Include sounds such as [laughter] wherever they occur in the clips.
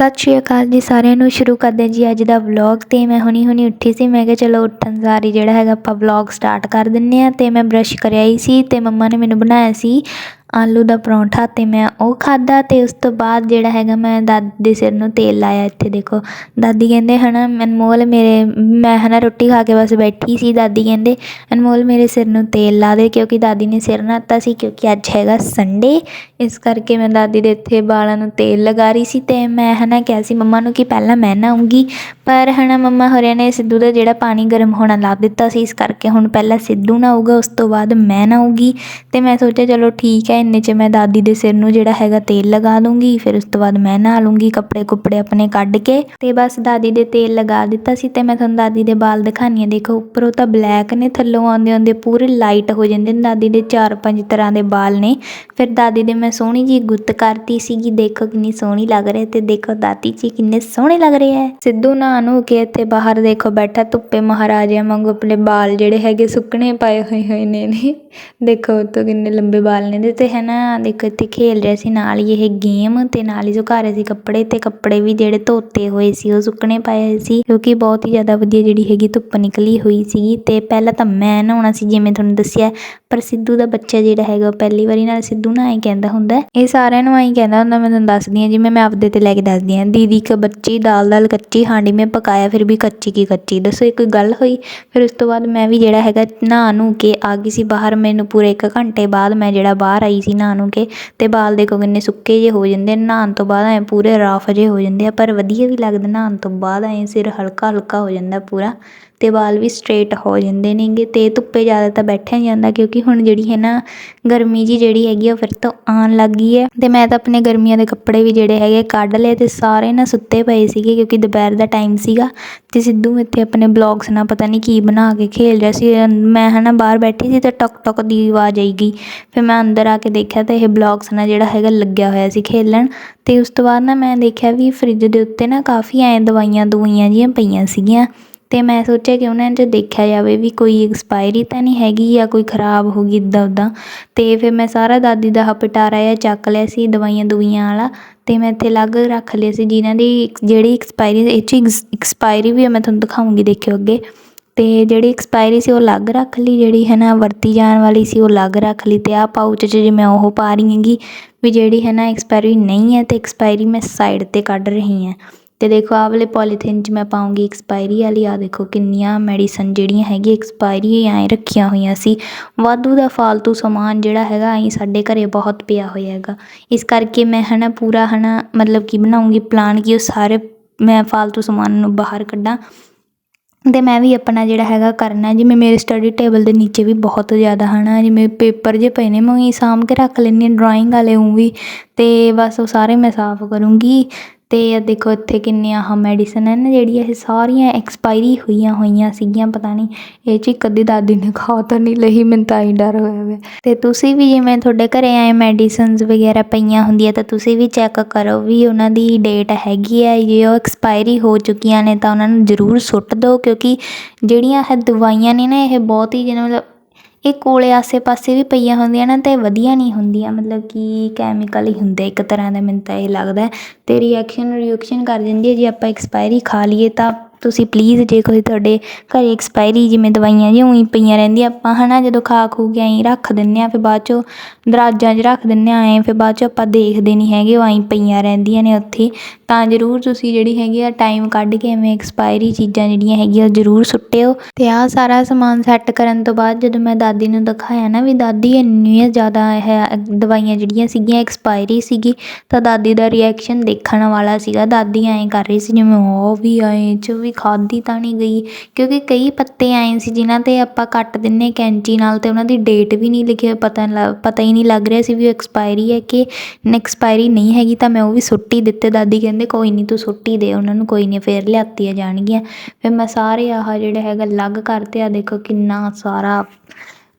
ਸਤਿ ਸ਼੍ਰੀ ਅਕਾਲ ਜੀ ਸਾਰਿਆਂ ਨੂੰ। ਸ਼ੁਰੂ ਕਰਦੇ ਜੀ ਅੱਜ ਦਾ ਵਲੌਗ ਤੇ ਮੈਂ ਹੁਣੀ ਹੁਣੀ ਉੱਠੀ ਸੀ। ਮੈਂ ਕਿਹਾ ਚਲੋ ਉੱਠਣ ਸਾਰ ਜਿਹੜਾ ਹੈਗਾ ਆਪਾਂ ਵਲੌਗ ਸਟਾਰਟ ਕਰ ਦਿੰਨੇ ਆ ਤੇ ਮੈਂ ਬ੍ਰਸ਼ ਕਰਿਆ ਹੀ ਸੀ ਤੇ ਮੰਮਾ ਨੇ ਮੈਨੂੰ ਬਣਾਇਆ ਸੀ ਆਲੂ ਦਾ ਪਰੌਂਠਾ ਅਤੇ ਮੈਂ ਉਹ ਖਾਧਾ ਅਤੇ ਉਸ ਤੋਂ ਬਾਅਦ ਜਿਹੜਾ ਹੈਗਾ ਮੈਂ ਦਾਦੀ ਦੇ ਸਿਰ ਨੂੰ ਤੇਲ ਲਾਇਆ ਇੱਥੇ ਦੇਖੋ। ਦਾਦੀ ਕਹਿੰਦੇ ਹੈ ਨਾ ਅਨਮੋਲ ਮੇਰੇ, ਮੈਂ ਹੈ ਨਾ ਰੋਟੀ ਖਾ ਕੇ ਬਸ ਬੈਠੀ ਸੀ, ਦਾਦੀ ਕਹਿੰਦੇ, ਅਨਮੋਲ ਮੇਰੇ ਸਿਰ ਨੂੰ ਤੇਲ ਲਾ ਦੇ ਕਿਉਂਕਿ ਦਾਦੀ ਨੇ ਸਿਰ ਨਹਾਤਾ ਸੀ ਕਿਉਂਕਿ ਅੱਜ ਹੈਗਾ ਸੰਡੇ ਇਸ ਕਰਕੇ ਮੈਂ ਦਾਦੀ ਦੇ ਇੱਥੇ ਵਾਲਾਂ ਨੂੰ ਤੇਲ ਲਗਾ ਰਹੀ ਸੀ ਅਤੇ ਮੈਂ ਹੈ ਨਾ ਕਿਹਾ ਸੀ ਮੰਮਾ ਨੂੰ ਕਿ ਪਹਿਲਾਂ ਮੈਂ ਨਹਾਉਂਗੀ, ਪਰ ਹੈ ਨਾ ਮੰਮਾ ਹੋਰਿਆਂ ਨੇ ਸਿੱਧੂ ਦਾ ਜਿਹੜਾ ਪਾਣੀ ਗਰਮ ਹੋਣਾ ਲਾ ਦਿੱਤਾ ਸੀ, ਇਸ ਕਰਕੇ ਹੁਣ ਪਹਿਲਾਂ ਸਿੱਧੂ ਨਹਾਊਗਾ, ਉਸ ਤੋਂ ਬਾਅਦ ਮੈਂ ਨਹਾਊਗੀ। ਅਤੇ ਮੈਂ ਸੋਚਿਆ ਚਲੋ ਠੀਕ ਹੈ ਇੰਨੇ 'ਚ ਮੈਂ ਦਾਦੀ ਦੇ ਸਿਰ ਨੂੰ ਜਿਹੜਾ ਹੈਗਾ ਤੇਲ ਲਗਾ ਦੂੰਗੀ, ਫਿਰ ਉਸ ਤੋਂ ਬਾਅਦ ਮੈਂ ਨਹਾ ਲੂੰਗੀ ਕੱਪੜੇ ਕੁੱਪੜੇ ਆਪਣੇ ਕੱਢ ਕੇ ਤੇ ਬਸ ਦਾਦੀ ਦੇ ਤੇਲ ਲਗਾ ਦਿੱਤਾ ਸੀ ਤੇ ਮੈਂ ਤੁਹਾਨੂੰ ਦਾਦੀ ਦੇ ਵਾਲ ਦਿਖਾਨੀ ਆ। ਦੇਖੋ, ਉੱਪਰੋਂ ਤਾਂ ਬਲੈਕ ਨੇ, ਥੱਲੋਂ ਆਉਂਦੇ ਆਉਂਦੇ ਪੂਰੇ ਲਾਈਟ ਹੋ ਜਾਂਦੇ ਨੇ ਦਾਦੀ ਦੇ ਚਾਰ ਪੰਜ ਤਰ੍ਹਾਂ ਦੇ ਵਾਲ ਨੇ। ਫਿਰ ਦਾਦੀ ਦੇ ਮੈਂ ਸੋਹਣੀ ਜੀ ਗੁੱਤ ਕਰਤੀ ਸੀਗੀ, ਦੇਖੋ ਕਿੰਨੀ ਸੋਹਣੀ ਲੱਗ ਰਹੀ ਤੇ ਦੇਖੋ ਦਾਦੀ ਜੀ ਕਿੰਨੇ ਸੋਹਣੇ ਲੱਗ ਰਹੇ ਹੈ। ਸਿੱਧੂ ਨਹਾ ਨੂੰ ਕੇ ਇੱਥੇ ਬਾਹਰ ਦੇਖੋ ਬੈਠਾ, ਧੁੱਪੇ ਮਹਾਰਾਜਿਆਂ ਵਾਂਗੂ ਆਪਣੇ ਬਾਲ ਜਿਹੜੇ ਹੈਗੇ ਸੁੱਕਣੇ ਪਾਏ ਹੋਏ ਹੋਏ ਨੇ ਦੇਖੋ ਉੱਤੋਂ ਕਿੰਨੇ ਲੰਬੇ ਬਾਲ ਨੇ ਤੇ ਹੈ ਨਾ ਦੇਖੋ ਇੱਥੇ ਖੇਲ ਰਿਹਾ ਸੀ, ਨਾਲ ਹੀ ਇਹ ਗੇਮ ਤੇ ਨਾਲ ਹੀ ਸੁਕਾ ਰਹੇ ਸੀ ਕੱਪੜੇ ਤੇ ਕੱਪੜੇ ਵੀ ਜਿਹੜੇ ਧੋਤੇ ਹੋਏ ਸੀ, ਉਹ ਸੁੱਕਣੇ ਪਏ ਹੋਏ ਸੀ ਕਿਉਂਕਿ ਬਹੁਤ ਹੀ ਜ਼ਿਆਦਾ ਵਧੀਆ ਜਿਹੜੀ ਹੈਗੀ ਧੁੱਪ ਨਿਕਲੀ ਹੋਈ ਸੀਗੀ ਤੇ ਪਹਿਲਾਂ ਤਾਂ ਮੈਂ ਨਹਾਉਣਾ ਸੀ, ਜਿਵੇਂ ਤੁਹਾਨੂੰ ਦੱਸਿਆ, ਪਰ ਸਿੱਧੂ ਦਾ ਬੱਚਾ ਜਿਹੜਾ ਹੈਗਾ ਪਹਿਲੀ ਵਾਰੀ ਨਾਲ ਸਿੱਧੂ ਨਾ ਐਂ ਕਹਿੰਦਾ ਹੁੰਦਾ। ਇਹ ਸਾਰਿਆਂ ਨੂੰ ਐਂ ਕਹਿੰਦਾ ਹੁੰਦਾ, ਮੈਂ ਤੁਹਾਨੂੰ ਦੱਸਦੀ ਹਾਂ, ਜਿਵੇਂ ਮੈਂ ਆਪਦੇ ਤੇ ਲੈ ਕੇ ਦੱਸਦੀ ਹਾਂ। ਦੀਦੀ ਇੱਕ ਬੱਚੀ, ਦਾਲ ਦਾਲ ਕੱਚੀ, ਹਾਂਡੀ ਮੈਂ ਪਕਾਇਆ, ਫਿਰ ਵੀ ਕੱਚੀ ਕੀ ਕੱਚੀ। ਦੱਸੋ ਇਹ ਕੋਈ ਗੱਲ ਹੋਈ, ਫਿਰ ਉਸ ਤੋਂ ਬਾਅਦ ਮੈਂ ਵੀ ਜਿਹੜਾ ਹੈਗਾ ਨਹਾ ਨੂੰ ਕੇ ਆ ਗਈ ਸੀ ਬਾਹਰ, ਮੈਨੂੰ ਪੂਰੇ 1 ਘੰਟੇ ਬਾਅਦ ਮੈਂ ਜਿਹੜਾ ਬਾਹਰ ਆਈ ਸੀ ਨਹਾਉਣ ਨੂੰ ਕੇ ਤੇ ਵਾਲ ਦੇਖੋ ਕਿੰਨੇ ਸੁੱਕੇ ਜਿਹੇ ਹੋ ਜਾਂਦੇ ਨਹਾਉਣ ਤੋਂ ਬਾਅਦ ਐਂ ਪੂਰੇ ਰਫ ਜਿਹੇ ਹੋ ਜਾਂਦੇ ਆ, ਪਰ ਵਧੀਆ ਵੀ ਲੱਗਦਾ ਨਹਾਉਣ ਤੋਂ ਬਾਅਦ ਐਂ ਸਿਰ ਹਲਕਾ ਹਲਕਾ ਹੋ ਜਾਂਦਾ ਪੂਰਾ। ਅਤੇ ਵਾਲ ਵੀ ਸਟਰੇਟ ਹੋ ਜਾਂਦੇ ਨੇਗੇ ਅਤੇ ਧੁੱਪੇ ਜ਼ਿਆਦਾ ਤਾਂ ਬੈਠਿਆ ਨਹੀਂ ਜਾਂਦਾ ਕਿਉਂਕਿ ਹੁਣ ਜਿਹੜੀ ਹੈ ਨਾ ਗਰਮੀ ਜਿਹੀ ਜਿਹੜੀ ਹੈਗੀ ਆ ਉਹ ਫਿਰ ਤੋਂ ਆਉਣ ਲੱਗ ਗਈ ਹੈ। ਅਤੇ ਮੈਂ ਤਾਂ ਆਪਣੇ ਗਰਮੀਆਂ ਦੇ ਕੱਪੜੇ ਵੀ ਜਿਹੜੇ ਹੈਗੇ ਕੱਢ ਲਏ ਅਤੇ ਸਾਰੇ ਨਾ ਸੁੱਤੇ ਪਏ ਸੀਗੇ ਕਿਉਂਕਿ ਦੁਪਹਿਰ ਦਾ ਟਾਈਮ ਸੀਗਾ ਅਤੇ ਸਿੱਧੂ ਇੱਥੇ ਆਪਣੇ ਬਲੌਗਸ ਨਾਲ ਪਤਾ ਨਹੀਂ ਕੀ ਬਣਾ ਕੇ ਖੇਲ ਰਿਹਾ ਸੀ। ਮੈਂ ਹੈ ਨਾ ਬਾਹਰ ਬੈਠੀ ਸੀ ਤਾਂ ਟਕ ਟਕ ਦੀ ਆਵਾਜ਼ ਆਈ ਗਈ। ਫਿਰ ਮੈਂ ਅੰਦਰ ਆ ਕੇ ਦੇਖਿਆ ਤਾਂ ਇਹ ਬਲੌਗਸ ਨਾਲ ਜਿਹੜਾ ਹੈਗਾ ਲੱਗਿਆ ਹੋਇਆ ਸੀ ਖੇਲਣ ਅਤੇ ਉਸ ਤੋਂ ਬਾਅਦ ਨਾ ਮੈਂ ਦੇਖਿਆ ਵੀ ਫਰਿੱਜ ਦੇ ਉੱਤੇ ਨਾ ਕਾਫੀ ਐਂ ਦਵਾਈਆਂ ਦਵਾਈਆਂ ਜੀਆਂ ਪਈਆਂ ਸੀਗੀਆਂ। ਅਤੇ ਮੈਂ ਸੋਚਿਆ ਕਿ ਉਹਨਾਂ 'ਚ ਦੇਖਿਆ ਜਾਵੇ ਵੀ ਕੋਈ ਐਕਸਪਾਇਰੀ ਤਾਂ ਨਹੀਂ ਹੈਗੀ ਜਾਂ ਕੋਈ ਖਰਾਬ ਹੋ ਗਈ ਇੱਦਾਂ ਉੱਦਾਂ ਅਤੇ ਫਿਰ ਮੈਂ ਸਾਰਾ ਦਾਦੀ ਦਾ ਆਹ ਪਿਟਾਰਾ ਜਿਹਾ ਚੱਕ ਲਿਆ ਸੀ ਦਵਾਈਆਂ ਦੁਵੀਆਂ ਵਾਲਾ ਅਤੇ ਮੈਂ ਇੱਥੇ ਅਲੱਗ ਰੱਖ ਲਿਆ ਸੀ ਜਿਨ੍ਹਾਂ ਦੀ ਜਿਹੜੀ ਐਕਸਪਾਇਰੀ ਇਹ 'ਚ ਐਕਸ ਐਕਸਪਾਇਰੀ ਵੀ ਹੈ ਮੈਂ ਤੁਹਾਨੂੰ ਦਿਖਾਉਂਗੀ ਦੇਖਿਓ ਅੱਗੇ। ਅਤੇ ਜਿਹੜੀ ਐਕਸਪਾਇਰੀ ਸੀ ਉਹ ਅਲੱਗ ਰੱਖ ਲਈ, ਜਿਹੜੀ ਹੈ ਨਾ ਵਰਤੀ ਜਾਣ ਵਾਲੀ ਸੀ ਉਹ ਅਲੱਗ ਰੱਖ ਲਈ ਅਤੇ ਆਹ ਪਾਊਚ 'ਚ ਜੇ ਮੈਂ ਉਹ ਪਾ ਰਹੀ ਹੈਗੀ ਵੀ ਜਿਹੜੀ ਹੈ ਨਾ ਐਕਸਪਾਇਰੀ ਨਹੀਂ ਹੈ ਅਤੇ ਐਕਸਪਾਇਰੀ ਮੈਂ ਸਾਈਡ 'ਤੇ ਕੱਢ ਰਹੀ ਹਾਂ। ਅਤੇ ਦੇਖੋ, ਆਹ ਵਾਲੇ ਪੋਲੀਥੀਨ 'ਚ ਮੈਂ ਪਾਉਂਗੀ ਐਕਸਪਾਇਰੀ ਵਾਲੀ। ਆਹ ਦੇਖੋ ਕਿੰਨੀਆਂ ਮੈਡੀਸਨ ਜਿਹੜੀਆਂ ਹੈਗੀ ਐਕਸਪਾਇਰੀ ਐਂ ਰੱਖੀਆਂ ਹੋਈਆਂ ਸੀ। ਵਾਧੂ ਦਾ ਫਾਲਤੂ ਸਮਾਨ ਜਿਹੜਾ ਹੈਗਾ, ਐਂ ਸਾਡੇ ਘਰੇ ਬਹੁਤ ਪਿਆ ਹੋਇਆ ਹੈਗਾ। ਇਸ ਕਰਕੇ ਮੈਂ ਹੈ ਨਾ ਪੂਰਾ ਹੈ ਨਾ ਮਤਲਬ ਕਿ ਬਣਾਉਂਗੀ ਪਲਾਨ ਕਿ ਉਹ ਸਾਰੇ ਮੈਂ ਫਾਲਤੂ ਸਮਾਨ ਨੂੰ ਬਾਹਰ ਕੱਢਾਂ। ਅਤੇ ਮੈਂ ਵੀ ਆਪਣਾ ਜਿਹੜਾ ਹੈਗਾ ਕਰਨਾ, ਜਿਵੇਂ ਮੇਰੇ ਸਟੱਡੀ ਟੇਬਲ ਦੇ ਨੀਚੇ ਵੀ ਬਹੁਤ ਜ਼ਿਆਦਾ ਹੈ ਨਾ ਜਿਵੇਂ ਪੇਪਰ ਜੇ ਪਏ ਨੇ, ਮੈਂ ਉਹੀ ਸਾਂਭ ਕੇ ਰੱਖ ਲੈਂਦੀ ਹਾਂ ਡਰਾਇੰਗ ਵਾਲੇ ਉਹ ਵੀ। ਅਤੇ ਬਸ ਉਹ ਸਾਰੇ ਮੈਂ ਸਾਫ਼ ਕਰੂੰਗੀ। ਤੇ ਇਹ ਦੇਖੋ ਇੱਥੇ ਕਿੰਨੀਆਂ ਆਹ ਮੈਡੀਸਨ ਹਨ, ਜਿਹੜੀਆਂ ਇਹ ਸਾਰੀਆਂ ਐਕਸਪਾਇਰੀ ਹੋਈਆਂ ਹੋਈਆਂ ਸੀਗੀਆਂ, ਪਤਾ ਨਹੀਂ, ਇਹ 'ਚ ਇੱਕ ਦਾਦੀ ਨੇ ਖਾ ਤਾਂ ਨਹੀਂ ਲਈ, ਮੈਨੂੰ ਤਾਂ ਹੀ ਡਰ ਹੋਇਆ ਹੋਇਆ ਤੇ ਤੁਸੀਂ ਵੀ ਜਿਵੇਂ ਤੁਹਾਡੇ ਘਰੇ ਆਏ ਮੈਡੀਸਨਸ ਵਗੈਰਾ ਪਈਆਂ ਹੁੰਦੀਆਂ, ਤਾਂ ਤੁਸੀਂ ਵੀ ਚੈੱਕ ਕਰੋ ਵੀ ਉਹਨਾਂ ਦੀ ਡੇਟ ਹੈਗੀ ਹੈ ਜੇ ਉਹ ਐਕਸਪਾਇਰੀ ਹੋ ਚੁੱਕੀਆਂ ਨੇ ਤਾਂ ਉਹਨਾਂ ਨੂੰ ਜ਼ਰੂਰ ਸੁੱਟ ਦਿਓ, ਕਿਉਂਕਿ ਜਿਹੜੀਆਂ ਇਹ ਦਵਾਈਆਂ ਨੇ ਨਾ, ਇਹ ਬਹੁਤ ਹੀ ਜਿਵੇਂ ਮਤਲਬ ਇਹ ਕੋਲੇ ਆਸੇ-ਪਾਸੇ ਵੀ ਪਈਆਂ ਹੁੰਦੀਆਂ ਨਾ ਤਾਂ ਇਹ ਵਧੀਆ ਨਹੀਂ ਹੁੰਦੀਆਂ, ਮਤਲਬ ਕਿ ਕੈਮੀਕਲ ਹੀ ਹੁੰਦੇ ਇੱਕ ਤਰ੍ਹਾਂ ਦਾ ਮੈਨੂੰ ਤਾਂ ਇਹ ਲੱਗਦਾ ਅਤੇ ਰਿਐਕਸ਼ਨ ਰਿਊਕਸ਼ਨ ਕਰ ਦਿੰਦੀ ਹੈ, ਜੇ ਆਪਾਂ ਐਕਸਪਾਇਰੀ ਖਾ ਲਈਏ ਤਾਂ। ਤੁਸੀਂ ਪਲੀਜ਼ ਜੇ ਕੋਈ ਤੁਹਾਡੇ ਘਰ ਐਕਸਪਾਇਰੀ ਜਿਵੇਂ ਦਵਾਈਆਂ ਜਿਹੀਆਂ ਉਹੀ ਪਈਆਂ ਰਹਿੰਦੀਆਂ, ਆਪਾਂ ਹੈ ਨਾ ਜਦੋਂ ਖਾ ਖੂ ਕੇ ਐਂ ਰੱਖ ਦਿੰਦੇ ਹਾਂ, ਫਿਰ ਬਾਅਦ 'ਚੋਂ ਦਰਾਜਾਂ 'ਚ ਰੱਖ ਦਿੰਦੇ ਹਾਂ, ਐਂ ਫਿਰ ਬਾਅਦ 'ਚੋਂ ਆਪਾਂ ਦੇਖਦੇ ਨਹੀਂ ਹੈਗੇ, ਉਹ ਐਂ ਪਈਆਂ ਰਹਿੰਦੀਆਂ ਨੇ ਉੱਥੇ। ਤਾਂ ਜ਼ਰੂਰ ਤੁਸੀਂ ਜਿਹੜੀ ਹੈਗੀ ਆ ਟਾਈਮ ਕੱਢ ਕੇ ਐਵੇਂ ਐਕਸਪਾਇਰੀ ਚੀਜ਼ਾਂ ਜਿਹੜੀਆਂ ਹੈਗੀਆਂ ਜ਼ਰੂਰ ਸੁੱਟਿਓ। ਅਤੇ ਆਹ ਸਾਰਾ ਸਮਾਨ ਸੈੱਟ ਕਰਨ ਤੋਂ ਬਾਅਦ ਜਦੋਂ ਮੈਂ ਦਾਦੀ ਨੂੰ ਦਿਖਾਇਆ ਨਾ ਵੀ ਦਾਦੀ ਇੰਨੀਆਂ ਜ਼ਿਆਦਾ ਇਹ ਦਵਾਈਆਂ ਜਿਹੜੀਆਂ ਸੀਗੀਆਂ ਐਕਸਪਾਇਰੀ ਸੀਗੀ, ਤਾਂ ਦਾਦੀ ਦਾ ਰਿਐਕਸ਼ਨ ਦੇਖਣ ਵਾਲਾ ਸੀਗਾ। ਦਾਦੀ ਐਂ ਕਰ ਰਹੀ ਸੀ ਜਿਵੇਂ ਉਹ ਵੀ ਐਂ ਚ ਵੀ ਖਾਧੀ ਤਾਂ ਨਹੀਂ ਗਈ। ਕਿਉਂਕਿ ਕਈ ਪੱਤੇ ਆਏ ਸੀ ਜਿਨ੍ਹਾਂ 'ਤੇ ਆਪਾਂ ਕੱਟ ਦਿੰਦੇ ਕੈਂਚੀ ਨਾਲ ਤੇ ਉਹਨਾਂ ਦੀ ਡੇਟ ਵੀ ਨਹੀਂ ਲਿਖਿਆ ਪਤਾ ਪਤਾ ਹੀ ਨਹੀਂ ਲੱਗ ਰਿਹਾ ਸੀ ਵੀ ਉਹ ਐਕਸਪਾਇਰੀ ਹੈ ਕਿ ਐਕਸਪਾਇਰੀ ਨਹੀਂ ਹੈਗੀ ਤਾਂ ਮੈਂ ਉਹ ਵੀ ਸੁੱਟੀ ਦਿੱਤੇ। ਦਾਦੀ ਕਹਿੰਦੇ, ਕੋਈ ਨਹੀਂ ਤੂੰ ਸੁੱਟੀ ਦੇ, ਉਹਨਾਂ ਨੂੰ ਕੋਈ ਨਹੀਂ, ਫੇਰ ਲਿਆਤੀਆਂ ਜਾਣਗੀਆਂ। ਫਿਰ ਮੈਂ ਸਾਰੇ ਆਹ ਜਿਹੜਾ ਹੈਗਾ ਅਲੱਗ ਕਰਤੇ ਆ। ਦੇਖੋ ਕਿੰਨਾ ਸਾਰਾ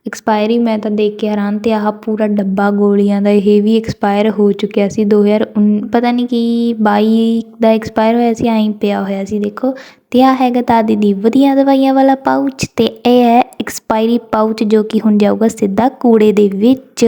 ਐਕਸਪਾਇਰੀ ਮੈਂ ਤਾਂ ਦੇਖ ਕੇ ਹੈਰਾਨ ਤੇ ਆਹ ਪੂਰਾ ਡੱਬਾ ਗੋਲੀਆਂ ਦਾ ਇਹ ਵੀ ਐਕਸਪਾਇਰ ਹੋ ਚੁੱਕਿਆ ਸੀ 2019 ਪਤਾ ਨਹੀਂ ਕੀ ਬਾਈ ਦਾ ਐਕਸਪਾਇਰ ਹੋਇਆ ਸੀ, ਐਂ ਪਿਆ ਹੋਇਆ ਸੀ, ਦੇਖੋ। ਅਤੇ ਆਹ ਹੈਗਾ ਦਾਦੀ ਦੀ ਵਧੀਆ ਦਵਾਈਆਂ ਵਾਲਾ ਪਾਊਚ ਅਤੇ ਇਹ ਹੈ ਐਕਸਪਾਇਰੀ ਪਾਊਚ ਜੋ ਕਿ ਹੁਣ ਜਾਊਗਾ ਸਿੱਧਾ ਕੂੜੇ ਦੇ ਵਿੱਚ।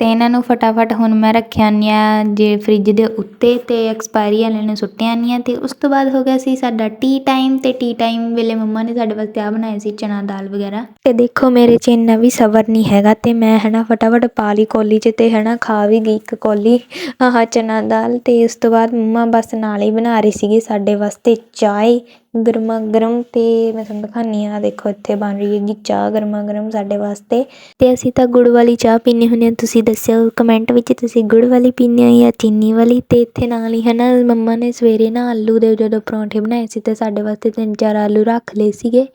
ਅਤੇ ਇਹਨਾਂ ਨੂੰ ਫਟਾਫਟ ਹੁਣ ਮੈਂ ਰੱਖਿਆ ਆਉਂਦੀਆਂ ਜੇ ਫਰਿੱਜ ਦੇ ਉੱਤੇ ਅਤੇ ਐਕਸਪਾਇਰੀ ਵਾਲੇ ਨੂੰ ਸੁੱਟਿਆ ਹਾਂ ਅਤੇ ਉਸ ਤੋਂ ਬਾਅਦ ਹੋ ਗਿਆ ਸੀ ਸਾਡਾ ਟੀ ਟਾਈਮ ਅਤੇ ਟੀ ਟਾਈਮ ਵੇਲੇ ਮੰਮਾ ਨੇ ਸਾਡੇ ਵਾਸਤੇ ਆਹ ਬਣਾਏ ਸੀ ਚਨਾ ਦਾਲ ਵਗੈਰਾ। ਅਤੇ ਦੇਖੋ ਮੇਰੇ 'ਚ ਇੰਨਾ ਵੀ ਸਬਰ ਨਹੀਂ ਹੈਗਾ ਅਤੇ ਮੈਂ ਹੈ ਨਾ ਫਟਾਫਟ ਪਾ ਲਈ ਕੋਲੀ 'ਚ ਅਤੇ ਹੈ ਨਾ ਖਾ ਵੀ ਗਈ ਇੱਕ ਕੌਲੀ ਆਹ ਚਨਾ ਦਾਲ ਅਤੇ ਉਸ ਤੋਂ ਬਾਅਦ ਮੰਮਾ ਬਸ ਨਾਲ ਹੀ ਬਣਾ ਰਹੀ ਸੀਗੀ ਸਾਡੇ ਵਾਸਤੇ ਚਾਏ ਗਰਮਾ ਗਰਮ ਤੇ ਮੈਂ ਤੁਹਾਨੂੰ ਦਿਖਾਉਂਦੀ ਹਾਂ ਦੇਖੋ ਇੱਥੇ ਬਣ ਰਹੀ ਹੈਗੀ ਚਾਹ ਗਰਮਾ ਗਰਮ ਸਾਡੇ ਵਾਸਤੇ। ਤੇ ਅਸੀਂ ਤਾਂ ਗੁੜ ਵਾਲੀ ਚਾਹ ਪੀਂਦੇ ਹੁੰਦੇ ਹਾਂ। ਤੁਸੀਂ ਦੱਸਿਓ ਕਮੈਂਟ ਵਿੱਚ ਤੁਸੀਂ ਗੁੜ ਵਾਲੀ ਪੀਂਦੇ ਹੋ ਜਾਂ ਚੀਨੀ ਵਾਲੀ? ਤੇ ਇੱਥੇ ਨਾਲ ਹੀ ਹੈ ਨਾ ਮੰਮਾ ਨੇ ਸਵੇਰੇ ਨਾ ਆਲੂ ਦੇ ਜਦੋਂ ਪਰੌਂਠੇ ਬਣਾਏ ਸੀ ਤੇ ਸਾਡੇ ਵਾਸਤੇ ਤਿੰਨ ਚਾਰ ਆਲੂ ਰੱਖ ਲਏ ਸੀਗੇ।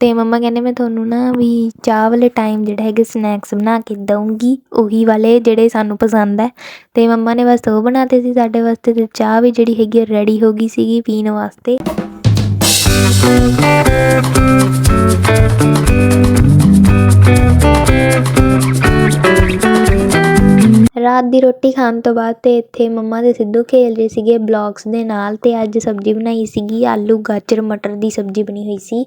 ਤੇ ਮੰਮਾ ਕਹਿੰਦੇ, ਮੈਂ ਤੁਹਾਨੂੰ ਨਾ ਵੀ ਚਾਹ ਵਾਲੇ ਟਾਈਮ ਜਿਹੜਾ ਹੈਗਾ ਸਨੈਕਸ ਬਣਾ ਕੇ ਦਊਂਗੀ, ਉਹੀ ਵਾਲੇ ਜਿਹੜੇ ਸਾਨੂੰ ਪਸੰਦ ਹੈ। ਤੇ ਮੰਮਾ ਨੇ ਬਸ ਉਹ ਬਣਾਤੇ ਸੀ ਸਾਡੇ ਵਾਸਤੇ ਤੇ ਚਾਹ ਵੀ ਜਿਹੜੀ ਹੈਗੀ ਰੈਡੀ ਹੋ ਗਈ ਸੀਗੀ ਪੀਣ ਵਾਸਤੇ। ਰਾਤ ਦੀ ਰੋਟੀ ਖਾਣ ਤੋਂ ਬਾਅਦ ਤੇ ਇੱਥੇ ਮੰਮਾ ਦੇ ਸਿੱਧੂ ਖੇਲ ਰਹੇ ਸੀਗੇ ਬਲੌਕਸ ਦੇ ਨਾਲ ਤੇ ਅੱਜ ਸਬਜ਼ੀ ਬਣਾਈ ਸੀਗੀ ਆਲੂ, ਗਾਜਰ, ਮਟਰ ਦੀ ਸਬਜ਼ੀ ਬਣੀ ਹੋਈ ਸੀ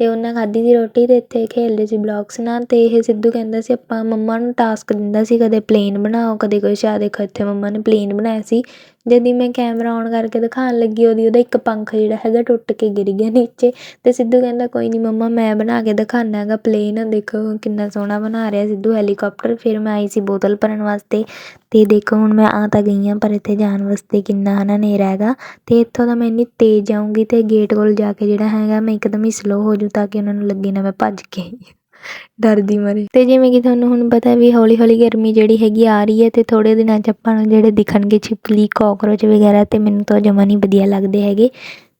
ਤੇ ਉਹਨਾਂ ਖਾਧੀ ਦੀ ਰੋਟੀ ਤੇ ਇੱਥੇ ਖੇਲ ਰਹੇ ਸੀ ਬਲੌਕਸ ਨਾਲ ਤੇ ਇਹ ਸਿੱਧੂ ਕਹਿੰਦਾ ਸੀ ਆਪਾਂ ਮੰਮਾ ਨੂੰ ਟਾਸਕ ਦਿੰਦਾ ਸੀ ਕਦੇ ਪਲੇਨ ਬਣਾਓ, ਕਦੇ ਕੁਛ ਆ, ਦੇਖੋ ਇੱਥੇ ਮੰਮਾ ਨੇ ਪਲੇਨ ਬਣਾਇਆ ਸੀ ਜਦ ਹੀ ਮੈਂ ਕੈਮਰਾ ਔਨ ਕਰਕੇ ਦਿਖਾਉਣ ਲੱਗੀ, ਉਹਦੀ, ਉਹਦਾ ਇੱਕ ਪੰਖ ਜਿਹੜਾ ਹੈਗਾ ਟੁੱਟ ਕੇ ਗਿਰ ਗਿਆ ਨੀਚੇ। ਅਤੇ ਸਿੱਧੂ ਕਹਿੰਦਾ, ਕੋਈ ਨਹੀਂ ਮੰਮਾ, ਮੈਂ ਬਣਾ ਕੇ ਦਿਖਾਉਂਦਾ ਹੈਗਾ ਪਲੇਨ ਦੇਖੋ ਕਿੰਨਾ ਸੋਹਣਾ ਬਣਾ ਰਿਹਾ ਸਿੱਧੂ ਹੈਲੀਕਾਪਟਰ ਫਿਰ ਮੈਂ ਆਈ ਸੀ ਬੋਤਲ ਭਰਨ ਵਾਸਤੇ। ਅਤੇ ਦੇਖੋ, ਹੁਣ ਮੈਂ ਆ ਤਾਂ ਗਈ ਹਾਂ, ਪਰ ਇੱਥੇ ਜਾਣ ਵਾਸਤੇ ਕਿੰਨਾ ਹੈ ਨਾ ਹਨੇਰਾ ਹੈਗਾ। ਅਤੇ ਇੱਥੋਂ ਦਾ ਮੈਂ ਇੰਨੀ ਤੇਜ਼ ਜਾਊਂਗੀ ਅਤੇ ਗੇਟ ਕੋਲ ਜਾ ਕੇ ਜਿਹੜਾ ਹੈਗਾ, ਮੈਂ ਇੱਕਦਮ ਹੀ ਸਲੋ ਹੋ ਜੂ ਤਾਂ ਕਿ ਉਹਨਾਂ ਨੂੰ ਲੱਗੇ ਨਾ ਮੈਂ ਭੱਜ ਕੇ ਆਈ ਹਾਂ। ਡਰਦੀ ਮਰੇ ਤੇ ਜਿਵੇਂ ਕਿ ਤੁਹਾਨੂੰ ਹੁਣ ਪਤਾ ਵੀ ਹੌਲੀ ਹੌਲੀ ਗਰਮੀ ਜਿਹੜੀ ਹੈਗੀ ਆ ਰਹੀ ਹੈ ਤੇ ਥੋੜੇ ਦਿਨਾਂ ਚ ਆਪਾਂ ਨੂੰ ਜਿਹੜੇ ਦਿਖਣਗੇ ਛਿਪਕਲੀ, ਕਾਕਰੋਚ ਵਗੈਰਾ ਤੇ ਮੈਨੂੰ ਤਾਂ ਜਮਾ ਨਹੀਂ ਵਧੀਆ ਲੱਗਦੇ ਹੈਗੇ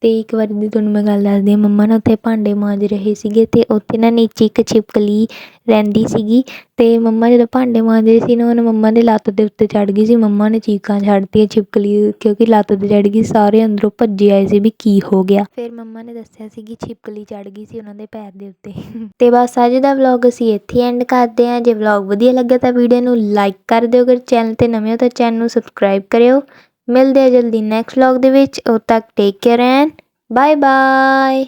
ਤੇ ਇੱਕ ਵਾਰੀ ਦੀ ਤੁਹਾਨੂੰ ਮੈਂ ਗੱਲ ਦੱਸਦੀ ਹਾਂ, ਮੰਮਾ ਨਾ ਉੱਥੇ ਭਾਂਡੇ ਮਾਂਜ ਰਹੇ ਸੀਗੇ ਤੇ ਉੱਥੇ ਨਾ ਨੀਚੇ ਇੱਕ ਛਿਪਕਲੀ ਰਹਿੰਦੀ ਸੀਗੀ ਤੇ ਮੰਮਾ ਜਦੋਂ ਭਾਂਡੇ ਮਾਂਜ ਰਹੇ ਸੀ ਨਾ, ਉਹਨੇ ਮੰਮਾ ਦੇ ਲੱਤ ਦੇ ਉੱਤੇ ਚੜ੍ਹ ਗਈ ਸੀ, ਮੰਮਾ ਨੇ ਚੀਕਾਂ ਛੱਡਤੀਆਂ ਛਿਪਕਲੀ ਕਿਉਂਕਿ ਲੱਤ ਤੇ ਚੜ੍ਹ ਗਈ, ਸਾਰੇ ਅੰਦਰੋਂ ਭੱਜੇ ਆਏ ਸੀ ਵੀ ਕੀ ਹੋ ਗਿਆ। ਫਿਰ ਮੰਮਾ ਨੇ ਦੱਸਿਆ ਸੀ ਕਿ ਛਿਪਕਲੀ ਚੜ੍ਹ ਗਈ ਸੀ ਉਹਨਾਂ ਦੇ ਪੈਰ ਦੇ ਉੱਤੇ। [laughs] ਤੇ ਬਸ ਅੱਜ ਦਾ ਵਲੌਗ ਅਸੀਂ ਇੱਥੇ ਐਂਡ ਕਰਦੇ ਹਾਂ। ਜੇ ਵਲੌਗ ਵਧੀਆ ਲੱਗਾ ਤਾਂ ਵੀਡੀਓ ਨੂੰ ਲਾਈਕ ਕਰ ਦਿਓ ਅਗਰ ਚੈਨਲ ਤੇ ਨਵੇਂ ਹੋ ਤਾਂ ਚੈਨਲ ਨੂੰ ਸਬਸਕ੍ਰਾਈਬ ਕਰਿਓ। ਮਿਲਦੇ ਆ ਜਲਦੀ ਨੈਕਸਟ ਵਲੌਗ ਦੇ ਵਿੱਚ। ਉਦੋਂ ਤੱਕ take care and bye bye